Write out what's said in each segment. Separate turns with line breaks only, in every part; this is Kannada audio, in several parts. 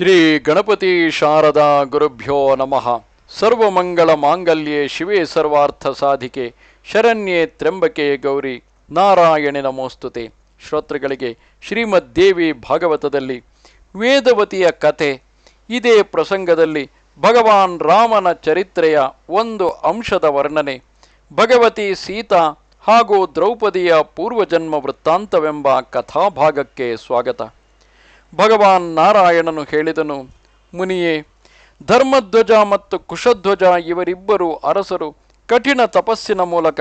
ಶ್ರೀ ಗಣಪತಿ ಶಾರದಾ ಗುರುಭ್ಯೋ ನಮಃ. ಸರ್ವಮಂಗಳ ಮಾಂಗಲ್ಯೆ ಶಿವೇ ಸರ್ವಾರ್ಥ ಸಾಧಿಕೆ, ಶರಣ್ಯೆ ತ್ರ್ಯಂಬಕೆ ಗೌರಿ, ನಾರಾಯಣಿ ನಮೋಸ್ತುತೆ. ಶ್ರೋತೃಗಳಿಗೆ ಶ್ರೀಮದ್ ದೇವಿ ಭಾಗವತದಲ್ಲಿ ವೇದವತಿಯ ಕಥೆ. ಇದೇ ಪ್ರಸಂಗದಲ್ಲಿ ಭಗವಾನ್ ರಾಮನ ಚರಿತ್ರೆಯ ಒಂದು ಅಂಶದ ವರ್ಣನೆ. ಭಗವತಿ ಸೀತಾ ಹಾಗೂ ದ್ರೌಪದಿಯ ಪೂರ್ವಜನ್ಮ ವೃತ್ತಾಂತವೆಂಬ ಕಥಾಭಾಗಕ್ಕೆ ಸ್ವಾಗತ. ಭಗವಾನ್ ನಾರಾಯಣನು ಹೇಳಿದನು, ಮುನಿಯೇ, ಧರ್ಮಧ್ವಜ ಮತ್ತು ಕುಶಧ್ವಜ ಇವರಿಬ್ಬರು ಅರಸರು ಕಠಿಣ ತಪಸ್ಸಿನ ಮೂಲಕ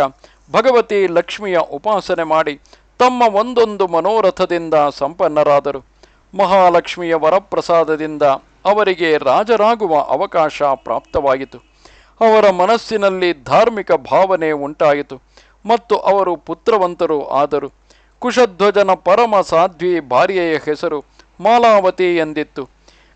ಭಗವತಿ ಲಕ್ಷ್ಮಿಯ ಉಪಾಸನೆ ಮಾಡಿ ತಮ್ಮ ಒಂದೊಂದು ಮನೋರಥದಿಂದ ಸಂಪನ್ನರಾದರು. ಮಹಾಲಕ್ಷ್ಮಿಯ ವರಪ್ರಸಾದದಿಂದ ಅವರಿಗೆ ರಾಜರಾಗುವ ಅವಕಾಶ ಪ್ರಾಪ್ತವಾಯಿತು ಅವರ ಮನಸ್ಸಿನಲ್ಲಿ ಧಾರ್ಮಿಕ ಭಾವನೆ ಉಂಟಾಯಿತು ಮತ್ತು ಅವರು ಪುತ್ರವಂತರು ಆದರು. ಕುಶಧ್ವಜನ ಪರಮ ಸಾಧ್ವಿ ಭಾರ್ಯೆಯ ಹೆಸರು ಮಾಲಾವತಿ ಎಂದಿತ್ತು.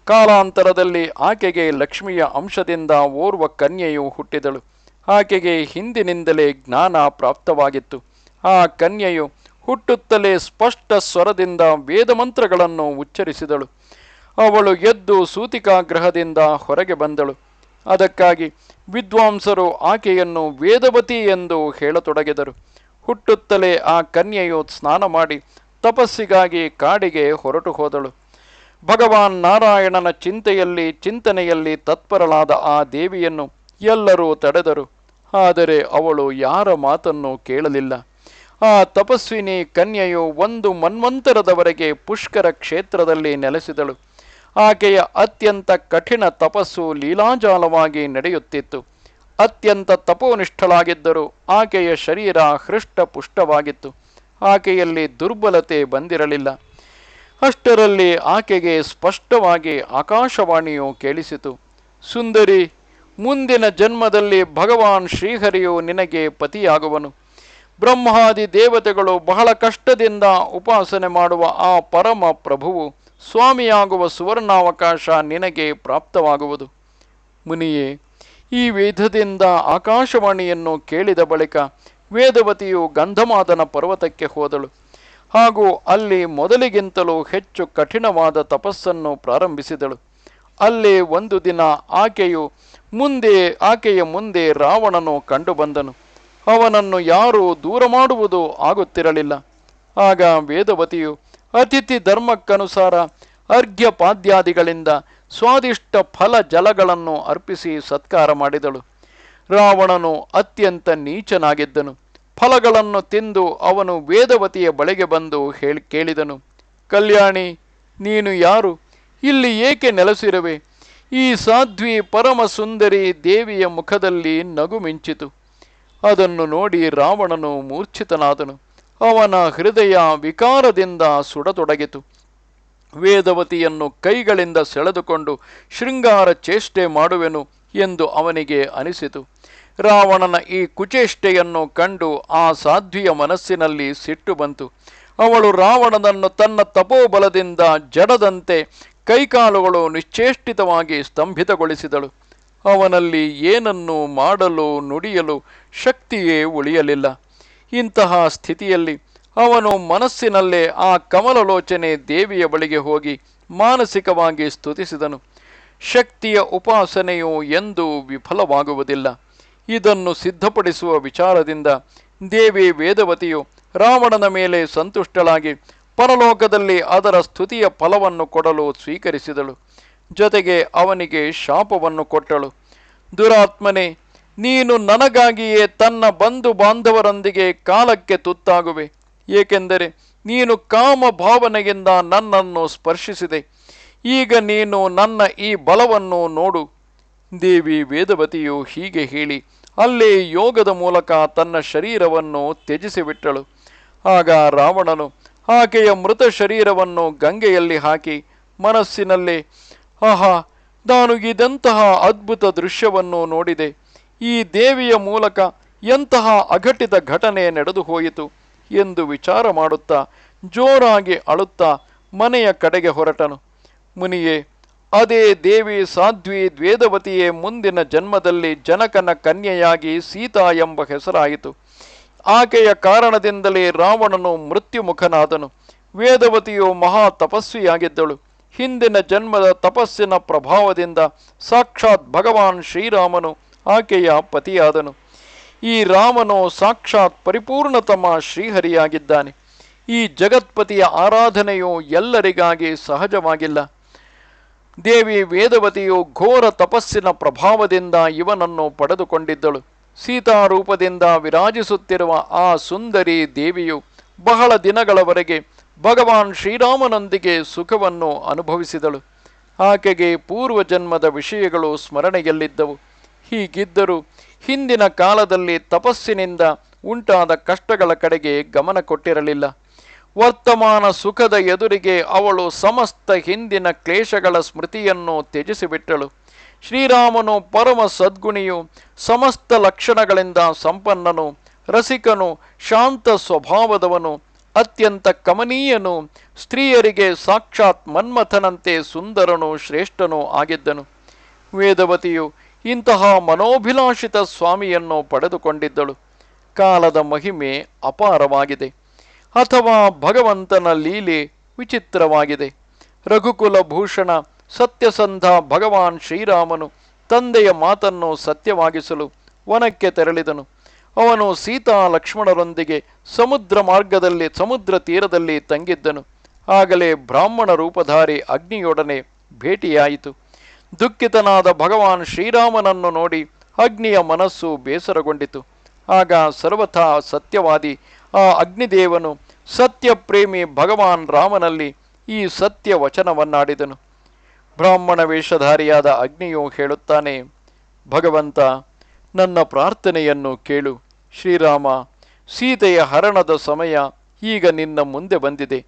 ಕಾಲಾಂತರದಲ್ಲಿ ಆಕೆಗೆ ಲಕ್ಷ್ಮಿಯ ಅಂಶದಿಂದ ಓರ್ವ ಕನ್ಯೆಯು ಹುಟ್ಟಿದಳು. ಆಕೆಗೆ ಹಿಂದಿನಿಂದಲೇ ಜ್ಞಾನ ಪ್ರಾಪ್ತವಾಗಿತ್ತು. ಆ ಕನ್ಯೆಯು ಹುಟ್ಟುತ್ತಲೇ ಸ್ಪಷ್ಟ ಸ್ವರದಿಂದ ವೇದಮಂತ್ರಗಳನ್ನು ಉಚ್ಚರಿಸಿದಳು. ಅವಳು ಎದ್ದು ಸೂತಿಕಾಗ್ರಹದಿಂದ ಹೊರಗೆ ಬಂದಳು. ಅದಕ್ಕಾಗಿ ವಿದ್ವಾಂಸರು ಆಕೆಯನ್ನು ವೇದವತಿ ಎಂದು ಹೇಳತೊಡಗಿದರು. ಹುಟ್ಟುತ್ತಲೇ ಆ ಕನ್ಯೆಯು ಸ್ನಾನ ಮಾಡಿ ತಪಸ್ಸಿಗಾಗಿ ಕಾಡಿಗೆ ಹೊರಟು ಹೋದಳು. ಭಗವಾನ್ ನಾರಾಯಣನ ಚಿಂತೆಯಲ್ಲಿ, ಚಿಂತನೆಯಲ್ಲಿ ತತ್ಪರಳಾದ ಆ ದೇವಿಯನ್ನು ಎಲ್ಲರೂ ತಡೆದರು. ಆದರೆ ಅವಳು ಯಾರ ಮಾತನ್ನು ಕೇಳಲಿಲ್ಲ. ಆ ತಪಸ್ವಿನಿ ಕನ್ಯೆಯು ಒಂದು ಮನ್ವಂತರದವರೆಗೆ ಪುಷ್ಕರ ಕ್ಷೇತ್ರದಲ್ಲಿ ನೆಲೆಸಿದಳು. ಆಕೆಯ ಅತ್ಯಂತ ಕಠಿಣ ತಪಸ್ಸು ಲೀಲಾಜಾಲವಾಗಿ ನಡೆಯುತ್ತಿತ್ತು. ಅತ್ಯಂತ ತಪೋನಿಷ್ಠಳಾಗಿದ್ದರೂ ಆಕೆಯ ಶರೀರ ಹೃಷ್ಟ ಪುಷ್ಟವಾಗಿತ್ತು ಆಕೆಯಲ್ಲಿ ದುರ್ಬಲತೆ ಬಂದಿರಲಿಲ್ಲ. ಅಷ್ಟರಲ್ಲಿ ಆಕೆಗೆ ಸ್ಪಷ್ಟವಾಗಿ ಆಕಾಶವಾಣಿಯು ಕೇಳಿಸಿತು, ಸುಂದರಿ, ಮುಂದಿನ ಜನ್ಮದಲ್ಲಿ ಭಗವಾನ್ ಶ್ರೀಹರಿಯು ನಿನಗೆ ಪತಿಯಾಗುವನು. ಬ್ರಹ್ಮಾದಿ ದೇವತೆಗಳು ಬಹಳ ಕಷ್ಟದಿಂದ ಉಪಾಸನೆ ಮಾಡುವ ಆ ಪರಮ ಪ್ರಭುವು ಸ್ವಾಮಿಯಾಗುವ ಸುವರ್ಣಾವಕಾಶ ನಿನಗೆ ಪ್ರಾಪ್ತವಾಗುವುದು. ಮುನಿಯೇ, ಈ ವೇದದಿಂದ ಆಕಾಶವಾಣಿಯನ್ನು ಕೇಳಿದ ಬಳಿಕ ವೇದವತಿಯು ಗಂಧಮಾದನ ಪರ್ವತಕ್ಕೆ ಹೋದಳು. ಹಾಗೂ ಅಲ್ಲಿ ಮೊದಲಿಗಿಂತಲೂ ಹೆಚ್ಚು ಕಠಿಣವಾದ ತಪಸ್ಸನ್ನು ಪ್ರಾರಂಭಿಸಿದಳು. ಅಲ್ಲಿ ಒಂದು ದಿನ ಆಕೆಯು ಮುಂದೆ, ಆಕೆಯ ಮುಂದೆ ರಾವಣನು ಕಂಡುಬಂದನು ಅವನನ್ನು ಯಾರೂ ದೂರ ಮಾಡುವುದು ಆಗುತ್ತಿರಲಿಲ್ಲ. ಆಗ ವೇದವತಿಯು, ಅತಿಥಿ ಧರ್ಮಕ್ಕನುಸಾರ ಅರ್ಘ್ಯಪಾದ್ಯಾದಿಗಳಿಂದ ಸ್ವಾದಿಷ್ಟ ಫಲ ಜಲಗಳನ್ನು ಅರ್ಪಿಸಿ ಸತ್ಕಾರ ಮಾಡಿದಳು. ರಾವಣನು ಅತ್ಯಂತ ನೀಚನಾಗಿದ್ದನು. ಫಲಗಳನ್ನು ತಿಂದು ಅವನು ವೇದವತಿಯ ಬಳಿಗೆ ಬಂದು ಹೇಳಿ ಕೇಳಿದನು, ಕಲ್ಯಾಣಿ, ನೀನು ಯಾರು? ಇಲ್ಲಿ ಏಕೆ ನೆಲೆಸಿರುವೆ? ಈ ಸಾಧ್ವಿ ಪರಮ ಸುಂದರಿ ದೇವಿಯ ಮುಖದಲ್ಲಿ ನಗು ಮಿಂಚಿತು. ಅದನ್ನು ನೋಡಿ ರಾವಣನು ಮೂರ್ಛಿತನಾದನು. ಅವನ ಹೃದಯ ವಿಕಾರದಿಂದ ಸುಡತೊಡಗಿತು. ವೇದವತಿಯನ್ನು ಕೈಗಳಿಂದ ಸೆಳೆದುಕೊಂಡು ಶೃಂಗಾರ ಚೇಷ್ಟೆ ಮಾಡುವೆನು ಎಂದು ಅವನಿಗೆ ಅನಿಸಿತು. ರಾವಣನ ಈ ಕುಚೇಷ್ಟೆಯನ್ನು ಕಂಡು ಆ ಸಾಧ್ವಿಯ ಮನಸ್ಸಿನಲ್ಲಿ ಸಿಟ್ಟು ಬಂತು. ಅವಳು ರಾವಣನನ್ನು ತನ್ನ ತಪೋಬಲದಿಂದ ಜಡದಂತೆ ಕೈಕಾಲುಗಳು ನಿಶ್ಚೇಷ್ಟಿತವಾಗಿ ಸ್ತಂಭಿತಗೊಳಿಸಿದಳು. ಅವನಲ್ಲಿ ಏನನ್ನು ಮಾಡಲು ನುಡಿಯಲು ಶಕ್ತಿಯೇ ಉಳಿಯಲಿಲ್ಲ. ಇಂತಹ ಸ್ಥಿತಿಯಲ್ಲಿ ಅವನು ಮನಸ್ಸಿನಲ್ಲೇ ಆ ಕಮಲಲೋಚನೆ ದೇವಿಯ ಬಳಿಗೆ ಹೋಗಿ ಮಾನಸಿಕವಾಗಿ ಸ್ತುತಿಸಿದನು. ಶಕ್ತಿಯ ಉಪಾಸನೆಯು ಎಂದೂ ವಿಫಲವಾಗುವುದಿಲ್ಲ. ಇದನ್ನು ಸಿದ್ಧಪಡಿಸುವ ವಿಚಾರದಿಂದ ದೇವಿ ವೇದವತಿಯು ರಾವಣನ ಮೇಲೆ ಸಂತುಷ್ಟಳಾಗಿ ಪರಲೋಕದಲ್ಲಿ ಅದರ ಸ್ತುತಿಯ ಫಲವನ್ನು ಕೊಡಲು ಸ್ವೀಕರಿಸಿದಳು. ಜೊತೆಗೆ ಅವನಿಗೆ ಶಾಪವನ್ನು ಕೊಟ್ಟಳು. ದುರಾತ್ಮನೆ, ನೀನು ನನಗಾಗಿಯೇ ತನ್ನ ಬಂಧು ಬಾಂಧವರೊಂದಿಗೆ ಕಾಲಕ್ಕೆ ತುತ್ತಾಗುವೆ. ಏಕೆಂದರೆ ನೀನು ಕಾಮ ಭಾವನೆಯಿಂದ ನನ್ನನ್ನು ಸ್ಪರ್ಶಿಸಿದೆ. ಈಗ ನೀನು ನನ್ನ ಈ ಬಲವನ್ನು ನೋಡು. ದೇವಿ ವೇದವತಿಯು ಹೀಗೆ ಹೇಳಿ ಅಲ್ಲೇ ಯೋಗದ ಮೂಲಕ ತನ್ನ ಶರೀರವನ್ನು ತ್ಯಜಿಸಿಬಿಟ್ಟಳು. ಆಗ ರಾವಣನು ಆಕೆಯ ಮೃತ ಶರೀರವನ್ನು ಗಂಗೆಯಲ್ಲಿ ಹಾಕಿ ಮನಸ್ಸಿನಲ್ಲಿ, ಆಹಾ, ನಾನು ಇದಂತಹ ಅದ್ಭುತ ದೃಶ್ಯವನ್ನು ನೋಡಿದೆ. ಈ ದೇವಿಯ ಮೂಲಕ ಎಂತಹ ಅಘಟಿತ ಘಟನೆ ನಡೆದು ಹೋಯಿತು ಎಂದು ವಿಚಾರ ಮಾಡುತ್ತಾ ಜೋರಾಗಿ ಅಳುತ್ತಾ ಮನೆಯ ಕಡೆಗೆ ಹೊರಟನು. ಮುನಿಯೇ ಅದೇ ದೇವಿ ಸಾಧ್ವಿ ದ್ವೇದವತಿಯೇ ಮುಂದಿನ ಜನ್ಮದಲ್ಲಿ ಜನಕನ ಕನ್ಯೆಯಾಗಿ ಸೀತಾ ಎಂಬ ಹೆಸರಾಯಿತು. ಆಕೆಯ ಕಾರಣದಿಂದಲೇ ರಾವಣನು ಮೃತ್ಯುಮುಖನಾದನು. ವೇದವತಿಯು ಮಹಾ ತಪಸ್ವಿಯಾಗಿದ್ದಳು. ಹಿಂದಿನ ಜನ್ಮದ ತಪಸ್ಸಿನ ಪ್ರಭಾವದಿಂದ ಸಾಕ್ಷಾತ್ ಭಗವಾನ್ ಶ್ರೀರಾಮನು ಆಕೆಯ ಪತಿಯಾದನು. ಈ ರಾಮನು ಸಾಕ್ಷಾತ್ ಪರಿಪೂರ್ಣತಮ ಶ್ರೀಹರಿಯಾಗಿದ್ದಾನೆ. ಈ ಜಗತ್ಪತಿಯ ಆರಾಧನೆಯು ಎಲ್ಲರಿಗಾಗಿ ಸಹಜವಾಗಿಲ್ಲ. ದೇವಿ ವೇದವತಿಯು ಘೋರ ತಪಸ್ಸಿನ ಪ್ರಭಾವದಿಂದ ಇವನನ್ನು ಪಡೆದುಕೊಂಡಿದ್ದಳು. ಸೀತಾರೂಪದಿಂದ ವಿರಾಜಿಸುತ್ತಿರುವ ಆ ಸುಂದರಿ ದೇವಿಯು ಬಹಳ ದಿನಗಳವರೆಗೆ ಭಗವಾನ್ ಶ್ರೀರಾಮನೊಂದಿಗೆ ಸುಖವನ್ನು ಅನುಭವಿಸಿದಳು. ಆಕೆಗೆ ಪೂರ್ವಜನ್ಮದ ವಿಷಯಗಳು ಸ್ಮರಣೆಯಲ್ಲಿದ್ದವು. ಹೀಗಿದ್ದರೂ ಹಿಂದಿನ ಕಾಲದಲ್ಲಿ ತಪಸ್ಸಿನಿಂದ ಉಂಟಾದ ಕಷ್ಟಗಳ ಕಡೆಗೆ ಗಮನ ಕೊಟ್ಟಿರಲಿಲ್ಲ. ವರ್ತಮಾನ ಸುಖದ ಎದುರಿಗೆ ಅವಳು ಸಮಸ್ತ ಹಿಂದಿನ ಕ್ಲೇಶಗಳ ಸ್ಮೃತಿಯನ್ನು ತ್ಯಜಿಸಿಬಿಟ್ಟಳು. ಶ್ರೀರಾಮನು ಪರಮ ಸದ್ಗುಣಿಯು, ಸಮಸ್ತ ಲಕ್ಷಣಗಳಿಂದ ಸಂಪನ್ನನು, ರಸಿಕನು, ಶಾಂತ ಸ್ವಭಾವದವನು, ಅತ್ಯಂತ ಕಮನೀಯನು, ಸ್ತ್ರೀಯರಿಗೆ ಸಾಕ್ಷಾತ್ ಮನ್ಮಥನಂತೆ ಸುಂದರನು ಶ್ರೇಷ್ಠನು ಆಗಿದ್ದನು. ವೇದವತಿಯು ಇಂತಹ ಮನೋಭಿಲಾಷಿತ ಸ್ವಾಮಿಯನ್ನು ಪಡೆದುಕೊಂಡಿದ್ದಳು. ಕಾಲದ ಮಹಿಮೆ ಅಪಾರವಾಗಿದೆ. ಅಥವಾ ಭಗವಂತನ ಲೀಲೆ ವಿಚಿತ್ರವಾಗಿದೆ. ರಘುಕುಲ ಭೂಷಣ ಸತ್ಯಸಂಧ ಭಗವಾನ್ ಶ್ರೀರಾಮನು ತಂದೆಯ ಮಾತನ್ನು ಸತ್ಯವಾಗಿಸಲು ವನಕ್ಕೆ ತೆರಳಿದನು. ಅವನು ಸೀತಾ ಲಕ್ಷ್ಮಣರೊಂದಿಗೆ ಸಮುದ್ರ ಮಾರ್ಗದಲ್ಲಿ ಸಮುದ್ರ ತೀರದಲ್ಲಿ ತಂಗಿದ್ದನು. ಆಗಲೇ ಬ್ರಾಹ್ಮಣ ರೂಪಧಾರಿ ಅಗ್ನಿಯೊಡನೆ ಭೇಟಿಯಾಯಿತು. ದುಃಖಿತನಾದ ಭಗವಾನ್ ಶ್ರೀರಾಮನನ್ನು ನೋಡಿ ಅಗ್ನಿಯ ಮನಸ್ಸು ಬೇಸರಗೊಂಡಿತು. ಆಗ ಸರ್ವಥಾ ಸತ್ಯವಾದಿ ಆ ಅಗ್ನಿದೇವನು ಸತ್ಯಪ್ರೇಮಿ ಭಗವಾನ್ ರಾಮನಲ್ಲಿ ಈ ಸತ್ಯ ವಚನವನ್ನಾಡಿದನು. ಬ್ರಾಹ್ಮಣ ವೇಷಧಾರಿಯಾದ ಅಗ್ನಿಯು ಹೇಳುತ್ತಾನೆ, ಭಗವಂತ, ನನ್ನ ಪ್ರಾರ್ಥನೆಯನ್ನು ಕೇಳು. ಶ್ರೀರಾಮ, ಸೀತೆಯ ಹರಣದ ಸಮಯ ಈಗ ನಿನ್ನ ಮುಂದೆ ಬಂದಿದೆ.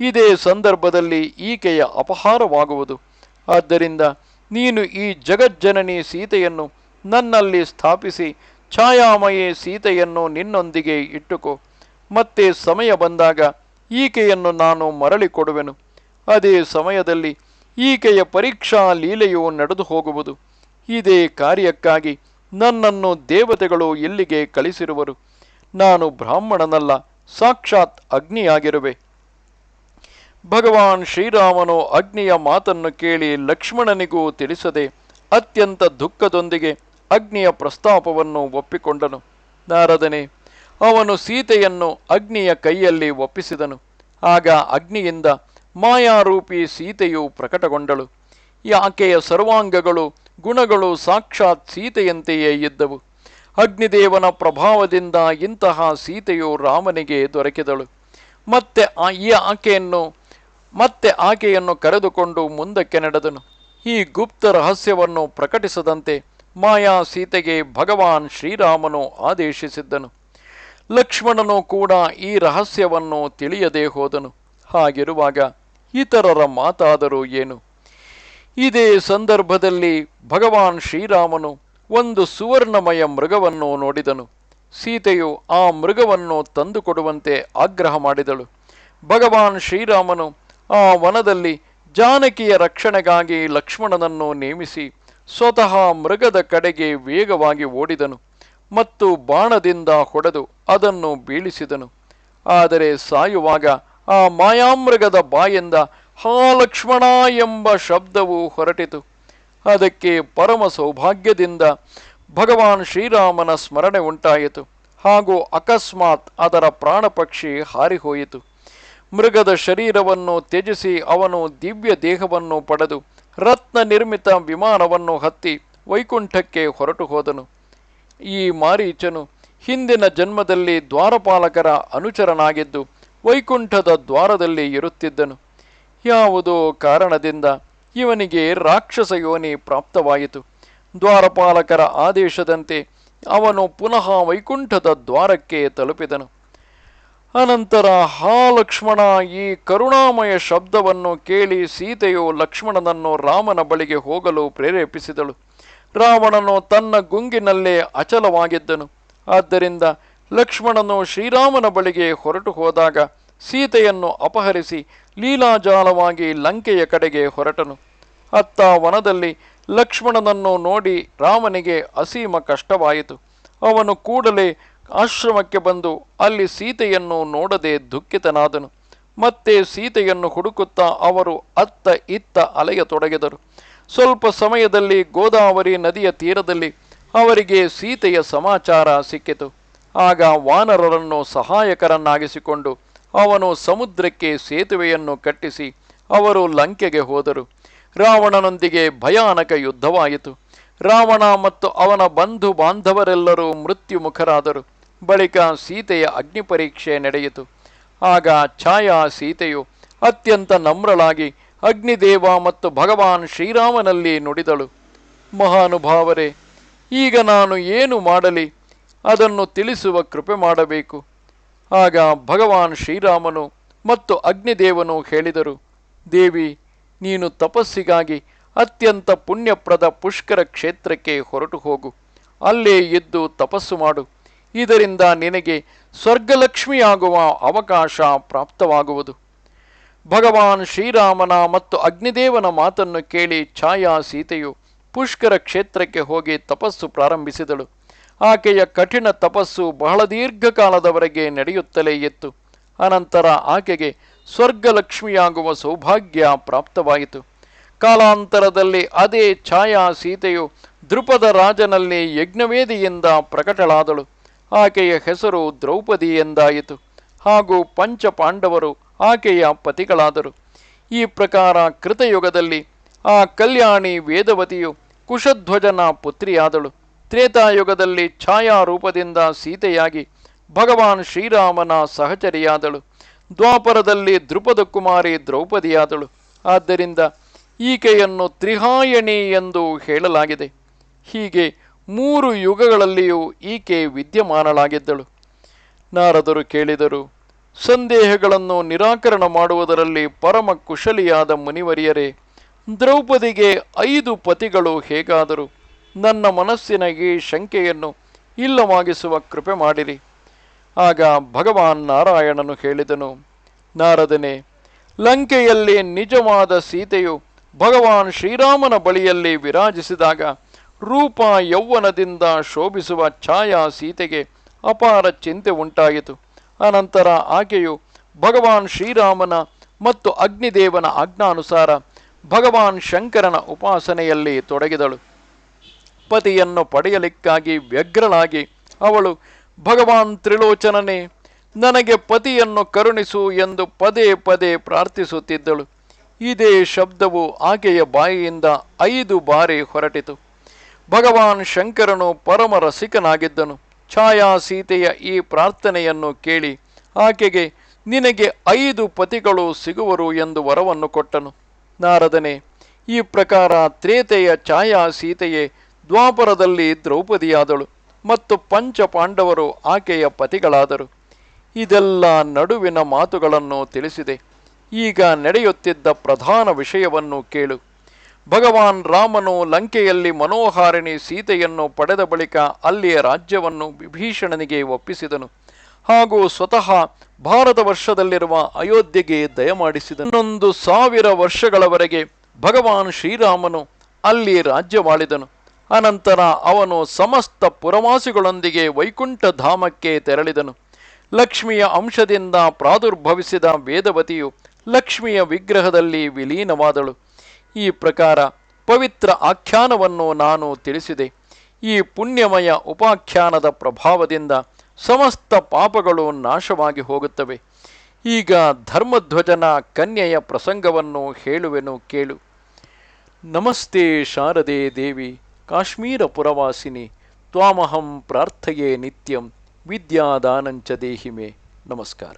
ಇದೇ ಸಂದರ್ಭದಲ್ಲಿ ಈಕೆಯ ಅಪಹಾರವಾಗುವುದು. ಆದ್ದರಿಂದ ನೀನು ಈ ಜಗಜ್ಜನನಿ ಸೀತೆಯನ್ನು ನನ್ನಲ್ಲಿ ಸ್ಥಾಪಿಸಿ, ಛಾಯಾಮಯೇ ಸೀತೆಯನ್ನು ನಿನ್ನೊಂದಿಗೆ ಇಟ್ಟುಕೋ. ಮತ್ತೆ ಸಮಯ ಬಂದಾಗ ಈಕೆಯನ್ನು ನಾನು ಮರಳಿ ಕೊಡುವೆನು. ಅದೇ ಸಮಯದಲ್ಲಿ ಈಕೆಯ ಪರೀಕ್ಷಾ ಲೀಲೆಯು ನಡೆದು ಹೋಗುವುದು. ಇದೇ ಕಾರ್ಯಕ್ಕಾಗಿ ನನ್ನನ್ನು ದೇವತೆಗಳು ಇಲ್ಲಿಗೆ ಕಳಿಸಿರುವರು? ನಾನು ಬ್ರಾಹ್ಮಣನಲ್ಲ, ಸಾಕ್ಷಾತ್ ಅಗ್ನಿಯಾಗಿರುವೆ. ಭಗವಾನ್ ಶ್ರೀರಾಮನು ಅಗ್ನಿಯ ಮಾತನ್ನು ಕೇಳಿ ಲಕ್ಷ್ಮಣನಿಗೂ ತಿಳಿಸದೆ ಅತ್ಯಂತ ದುಃಖದೊಂದಿಗೆ ಅಗ್ನಿಯ ಪ್ರಸ್ತಾಪವನ್ನು ಒಪ್ಪಿಕೊಂಡನು. ನಾರದನೆ ಅವನು ಸೀತೆಯನ್ನು ಅಗ್ನಿಯ ಕೈಯಲ್ಲಿ ಒಪ್ಪಿಸಿದನು. ಆಗ ಅಗ್ನಿಯಿಂದ ಮಾಯಾರೂಪಿ ಸೀತೆಯು ಪ್ರಕಟಗೊಂಡಳು. ಈ ಆಕೆಯ ಸರ್ವಾಂಗಗಳು, ಗುಣಗಳು ಸಾಕ್ಷಾತ್ ಸೀತೆಯಂತೆಯೇ ಇದ್ದವು. ಅಗ್ನಿದೇವನ ಪ್ರಭಾವದಿಂದ ಇಂತಹ ಸೀತೆಯು ರಾಮನಿಗೆ ದೊರಕಿದಳು. ಮತ್ತೆ ಈ ಆಕೆಯನ್ನು ಮತ್ತೆ ಆಕೆಯನ್ನು ಕರೆದುಕೊಂಡು ಮುಂದಕ್ಕೆ ನಡೆದನು. ಈ ಗುಪ್ತ ರಹಸ್ಯವನ್ನು ಪ್ರಕಟಿಸದಂತೆ ಮಾಯಾ ಸೀತೆಗೆ ಭಗವಾನ್ ಶ್ರೀರಾಮನು ಆದೇಶಿಸಿದ್ದನು. ಲಕ್ಷ್ಮಣನು ಕೂಡ ಈ ರಹಸ್ಯವನ್ನು ತಿಳಿಯದೆ ಹೋದನು. ಹಾಗಿರುವಾಗ ಇತರರ ಮಾತಾದರೂ ಏನು? ಇದೇ ಸಂದರ್ಭದಲ್ಲಿ ಭಗವಾನ್ ಶ್ರೀರಾಮನು ಒಂದು ಸುವರ್ಣಮಯ ಮೃಗವನ್ನು ನೋಡಿದನು. ಸೀತೆಯು ಆ ಮೃಗವನ್ನು ತಂದುಕೊಡುವಂತೆ ಆಗ್ರಹ ಮಾಡಿದಳು. ಭಗವಾನ್ ಶ್ರೀರಾಮನು ಆ ವನದಲ್ಲಿ ಜಾನಕಿಯ ರಕ್ಷಣೆಗಾಗಿ ಲಕ್ಷ್ಮಣನನ್ನು ನೇಮಿಸಿ ಸ್ವತಃ ಮೃಗದ ಕಡೆಗೆ ವೇಗವಾಗಿ ಓಡಿದನು. ಮತ್ತು ಬಾಣದಿಂದ ಹೊಡೆದು ಅದನ್ನು ಬೀಳಿಸಿದನು. ಆದರೆ ಸಾಯುವಾಗ ಆ ಮಾಯಾಮೃಗದ ಬಾಯಿಂದ ಹಾ ಲಕ್ಷ್ಮಣ ಎಂಬ ಶಬ್ದವು ಹೊರಟಿತು. ಅದಕ್ಕೆ ಪರಮ ಸೌಭಾಗ್ಯದಿಂದ ಭಗವಾನ್ ಶ್ರೀರಾಮನ ಸ್ಮರಣೆ ಉಂಟಾಯಿತು. ಹಾಗೂ ಅಕಸ್ಮಾತ್ ಅದರ ಪ್ರಾಣಪಕ್ಷಿ ಹಾರಿಹೋಯಿತು. ಮೃಗದ ಶರೀರವನ್ನು ತ್ಯಜಿಸಿ ಅವನು ದಿವ್ಯ ದೇಹವನ್ನು ಪಡೆದು ರತ್ನ ನಿರ್ಮಿತ ವಿಮಾನವನ್ನು ಹತ್ತಿ ವೈಕುಂಠಕ್ಕೆ ಹೊರಟು ಹೋದನು. ಈ ಮಾರೀಚನು ಹಿಂದಿನ ಜನ್ಮದಲ್ಲಿ ದ್ವಾರಪಾಲಕರ ಅನುಚರನಾಗಿದ್ದು ವೈಕುಂಠದ ದ್ವಾರದಲ್ಲಿ ಇರುತ್ತಿದ್ದನು. ಯಾವುದೋ ಕಾರಣದಿಂದ ಇವನಿಗೆ ರಾಕ್ಷಸ ಯೋನಿ ಪ್ರಾಪ್ತವಾಯಿತು. ದ್ವಾರಪಾಲಕರ ಆದೇಶದಂತೆ ಅವನು ಪುನಃ ವೈಕುಂಠದ ದ್ವಾರಕ್ಕೆ ತಲುಪಿದನು. ಅನಂತರ ಹಾ ಲಕ್ಷ್ಮಣ ಈ ಕರುಣಾಮಯ ಶಬ್ದವನ್ನು ಕೇಳಿ ಸೀತೆಯು ಲಕ್ಷ್ಮಣನನ್ನು ರಾಮನ ಬಳಿಗೆ ಹೋಗಲು ಪ್ರೇರೇಪಿಸಿದಳು. ರಾವಣನು ತನ್ನ ಗುಂಗಿನಲ್ಲೇ ಅಚಲವಾಗಿದ್ದನು. ಆದ್ದರಿಂದ ಲಕ್ಷ್ಮಣನು ಶ್ರೀರಾಮನ ಬಳಿಗೆ ಹೊರಟು ಹೋದಾಗ ಸೀತೆಯನ್ನು ಅಪಹರಿಸಿ ಲೀಲಾಜಾಲವಾಗಿ ಲಂಕೆಯ ಕಡೆಗೆ ಹೊರಟನು. ಅತ್ತ ವನದಲ್ಲಿ ಲಕ್ಷ್ಮಣನನ್ನು ನೋಡಿ ರಾಮನಿಗೆ ಅಸೀಮ ಕಷ್ಟವಾಯಿತು. ಅವನು ಕೂಡಲೇ ಆಶ್ರಮಕ್ಕೆ ಬಂದು ಅಲ್ಲಿ ಸೀತೆಯನ್ನು ನೋಡದೆ ದುಃಖಿತನಾದನು. ಮತ್ತೆ ಸೀತೆಯನ್ನು ಹುಡುಕುತ್ತಾ ಅವರು ಅತ್ತ ಇತ್ತ ಅಲೆಯತೊಡಗಿದರು ಸ್ವಲ್ಪ ಸಮಯದಲ್ಲಿ ಗೋದಾವರಿ ನದಿಯ ತೀರದಲ್ಲಿ ಅವರಿಗೆ ಸೀತೆಯ ಸಮಾಚಾರ ಸಿಕ್ಕಿತು. ಆಗ ವಾನರರನ್ನು ಸಹಾಯಕರನ್ನಾಗಿಸಿಕೊಂಡು ಅವನು ಸಮುದ್ರಕ್ಕೆ ಸೇತುವೆಯನ್ನು ಕಟ್ಟಿಸಿ ಅವರು ಲಂಕೆಗೆ ಹೋದರು. ರಾವಣನೊಂದಿಗೆ ಭಯಾನಕ ಯುದ್ಧವಾಯಿತು. ರಾವಣ ಮತ್ತು ಅವನ ಬಂಧು ಬಾಂಧವರೆಲ್ಲರೂ ಮೃತ್ಯುಮುಖರಾದರು ಬಳಿಕ ಸೀತೆಯ ಅಗ್ನಿಪರೀಕ್ಷೆ ನಡೆಯಿತು. ಆಗ ಛಾಯಾ ಸೀತೆಯು ಅತ್ಯಂತ ನಮ್ರಳಾಗಿ ಅಗ್ನಿದೇವ ಮತ್ತು ಭಗವಾನ್ ಶ್ರೀರಾಮನಲ್ಲಿ ನುಡಿದಳು. ಮಹಾನುಭಾವರೇ, ಈಗ ನಾನು ಏನು ಮಾಡಲಿ, ಅದನ್ನು ತಿಳಿಸುವ ಕೃಪೆ ಮಾಡಬೇಕು. ಆಗ ಭಗವಾನ್ ಶ್ರೀರಾಮನು ಮತ್ತು ಅಗ್ನಿದೇವನು ಹೇಳಿದರು, ದೇವಿ, ನೀನು ತಪಸ್ಸಿಗಾಗಿ ಅತ್ಯಂತ ಪುಣ್ಯಪ್ರದ ಪುಷ್ಕರ ಕ್ಷೇತ್ರಕ್ಕೆ ಹೊರಟು ಹೋಗು. ಅಲ್ಲೇ ಎದ್ದು ತಪಸ್ಸು ಮಾಡು. ಇದರಿಂದ ನಿನಗೆ ಸ್ವರ್ಗಲಕ್ಷ್ಮಿಯಾಗುವ ಅವಕಾಶ ಪ್ರಾಪ್ತವಾಗುವುದು. ಭಗವಾನ್ ಶ್ರೀರಾಮನ ಮತ್ತು ಅಗ್ನಿದೇವನ ಮಾತನ್ನು ಕೇಳಿ ಛಾಯಾ ಸೀತೆಯು ಪುಷ್ಕರ ಕ್ಷೇತ್ರಕ್ಕೆ ಹೋಗಿ ತಪಸ್ಸು ಪ್ರಾರಂಭಿಸಿದಳು. ಆಕೆಯ ಕಠಿಣ ತಪಸ್ಸು ಬಹಳ ದೀರ್ಘಕಾಲದವರೆಗೆ ನಡೆಯುತ್ತಲೇ ಇತ್ತು. ಅನಂತರ ಆಕೆಗೆ ಸ್ವರ್ಗಲಕ್ಷ್ಮಿಯಾಗುವ ಸೌಭಾಗ್ಯ ಪ್ರಾಪ್ತವಾಯಿತು. ಕಾಲಾಂತರದಲ್ಲಿ ಅದೇ ಛಾಯಾ ಸೀತೆಯು ದೃಪದ ರಾಜನಲ್ಲಿ ಯಜ್ಞವೇದಿಯಿಂದ ಪ್ರಕಟಳಾದಳು. ಆಕೆಯ ಹೆಸರು ದ್ರೌಪದಿ ಎಂದಾಯಿತು. ಹಾಗೂ ಪಂಚ ಪಾಂಡವರು ಆಕೆಯ ಪತಿಗಳಾದರು. ಈ ಪ್ರಕಾರ ಕೃತಯುಗದಲ್ಲಿ ಆ ಕಲ್ಯಾಣಿ ವೇದವತಿಯು ಕುಶಧ್ವಜನ ಪುತ್ರಿಯಾದಳು. ತ್ರೇತಾಯುಗದಲ್ಲಿ ಛಾಯಾ ರೂಪದಿಂದ ಸೀತೆಯಾಗಿ ಭಗವಾನ್ ಶ್ರೀರಾಮನ ಸಹಚರಿಯಾದಳು. ದ್ವಾಪರದಲ್ಲಿ ದ್ರುಪದ ಕುಮಾರಿ ದ್ರೌಪದಿಯಾದಳು. ಆದ್ದರಿಂದ ಈಕೆಯನ್ನು ತ್ರಿಹಾಯಣಿ ಎಂದು ಹೇಳಲಾಗಿದೆ. ಹೀಗೆ ಮೂರು ಯುಗಗಳಲ್ಲಿಯೂ ಈಕೆ ವಿದ್ಯಮಾನಳಾಗಿದ್ದಳು. ನಾರದರು ಕೇಳಿದರು ಸಂದೇಹಗಳನ್ನು ನಿರಾಕರಣ ಮಾಡುವುದರಲ್ಲಿ ಪರಮ ಕುಶಲಿಯಾದ ಮುನಿವರಿಯರೇ, ದ್ರೌಪದಿಗೆ ಐದು ಪತಿಗಳು ಹೇಗಾದರೂ, ನನ್ನ ಮನಸ್ಸಿನ ಈ ಶಂಕೆಯನ್ನು ಇಲ್ಲವಾಗಿಸುವ ಕೃಪೆ ಮಾಡಿರಿ. ಆಗ ಭಗವಾನ್ ನಾರಾಯಣನು ಹೇಳಿದನು, ನಾರದನೆ, ಲಂಕೆಯಲ್ಲಿ ನಿಜವಾದ ಸೀತೆಯು ಭಗವಾನ್ ಶ್ರೀರಾಮನ ಬಳಿಯಲ್ಲಿ ವಿರಾಜಿಸಿದಾಗ ರೂಪ ಯೌವನದಿಂದ ಶೋಭಿಸುವ ಛಾಯಾ ಸೀತೆಗೆ ಅಪಾರ ಚಿಂತೆ ಉಂಟಾಯಿತು. ಅನಂತರ ಆಕೆಯು ಭಗವಾನ್ ಶ್ರೀರಾಮನ ಮತ್ತು ಅಗ್ನಿದೇವನ ಆಜ್ಞಾನುಸಾರ ಭಗವಾನ್ ಶಂಕರನ ಉಪಾಸನೆಯಲ್ಲಿ ತೊಡಗಿದಳು. ಪತಿಯನ್ನು ಪಡೆಯಲಿಕ್ಕಾಗಿ ವ್ಯಗ್ರಳಾಗಿ ಅವಳು, ಭಗವಾನ್ ತ್ರಿಲೋಚನನೇ, ನನಗೆ ಪತಿಯನ್ನು ಕರುಣಿಸು ಎಂದು ಪದೇ ಪದೇ ಪ್ರಾರ್ಥಿಸುತ್ತಿದ್ದಳು. ಇದೇ ಶಬ್ದವು ಆಕೆಯ ಬಾಯಿಯಿಂದ ಐದು ಬಾರಿ ಹೊರಟಿತು. ಭಗವಾನ್ ಶಂಕರನು ಪರಮ ರಸಿಕನಾಗಿದ್ದನು ಛಾಯಾ ಸೀತೆಯ ಈ ಪ್ರಾರ್ಥನೆಯನ್ನು ಕೇಳಿ ಆಕೆಗೆ, ನಿನಗೆ ಐದು ಪತಿಗಳು ಸಿಗುವರು ಎಂದು ವರವನ್ನು ಕೊಟ್ಟನು. ನಾರದನೆ, ಈ ಪ್ರಕಾರ ತ್ರೇತೆಯ ಛಾಯಾ ಸೀತೆಯೇ ದ್ವಾಪರದಲ್ಲಿ ದ್ರೌಪದಿಯಾದಳು ಮತ್ತು ಪಂಚ ಪಾಂಡವರು ಆಕೆಯ ಪತಿಗಳಾದರು. ಇದೆಲ್ಲ ನಡುವಿನ ಮಾತುಗಳನ್ನು ತಿಳಿಸಿದೆ. ಈಗ ನಡೆಯುತ್ತಿದ್ದ ಪ್ರಧಾನ ವಿಷಯವನ್ನು ಕೇಳು. ಭಗವಾನ್ ರಾಮನು ಲಂಕೆಯಲ್ಲಿ ಮನೋಹಾರಿಣಿ ಸೀತೆಯನ್ನು ಪಡೆದ ಬಳಿಕ ಅಲ್ಲಿಯ ರಾಜ್ಯವನ್ನು ವಿಭೀಷಣನಿಗೆ ಒಪ್ಪಿಸಿದನು. ಹಾಗೂ ಸ್ವತಃ ಭಾರತ ವರ್ಷದಲ್ಲಿರುವ ಅಯೋಧ್ಯೆಗೆ ದಯಮಾಡಿಸಿದನು ಇನ್ನೊಂದು ಸಾವಿರ ವರ್ಷಗಳವರೆಗೆ ಭಗವಾನ್ ಶ್ರೀರಾಮನು ಅಲ್ಲಿ ರಾಜ್ಯವಾಳಿದನು. ಅನಂತರ ಅವನು ಸಮಸ್ತ ಪುರವಾಸಿಗಳೊಂದಿಗೆ ವೈಕುಂಠ ಧಾಮಕ್ಕೆ ತೆರಳಿದನು. ಲಕ್ಷ್ಮಿಯ ಅಂಶದಿಂದ ಪ್ರಾದುರ್ಭವಿಸಿದ ವೇದವತಿಯು ಲಕ್ಷ್ಮಿಯ ವಿಗ್ರಹದಲ್ಲಿ ವಿಲೀನವಾದಳು. ಈ ಪ್ರಕಾರ ಪವಿತ್ರ ಆಖ್ಯಾನವನ್ನು ನಾನು ತಿಳಿಸಿದೆ. ಈ ಪುಣ್ಯಮಯ ಉಪಾಖ್ಯಾನದ ಪ್ರಭಾವದಿಂದ ಸಮಸ್ತ ಪಾಪಗಳು ನಾಶವಾಗಿ ಹೋಗುತ್ತವೆ. ಈಗ ಧರ್ಮಧ್ವಜನ ಕನ್ಯೆಯ ಪ್ರಸಂಗವನ್ನು ಹೇಳುವೆನು ಕೇಳು. ನಮಸ್ತೆ ಶಾರದೆ ದೇವಿ, ಕಾಶ್ಮೀರ ಪುರವಾಸಿನಿ, ತ್ವಾಮಹಂ ಪ್ರಾರ್ಥೆಯೇ ನಿತ್ಯಂ, ವಿದ್ಯಾದಾನಂಚ ದೇಹಿಮೆ. ನಮಸ್ಕಾರ.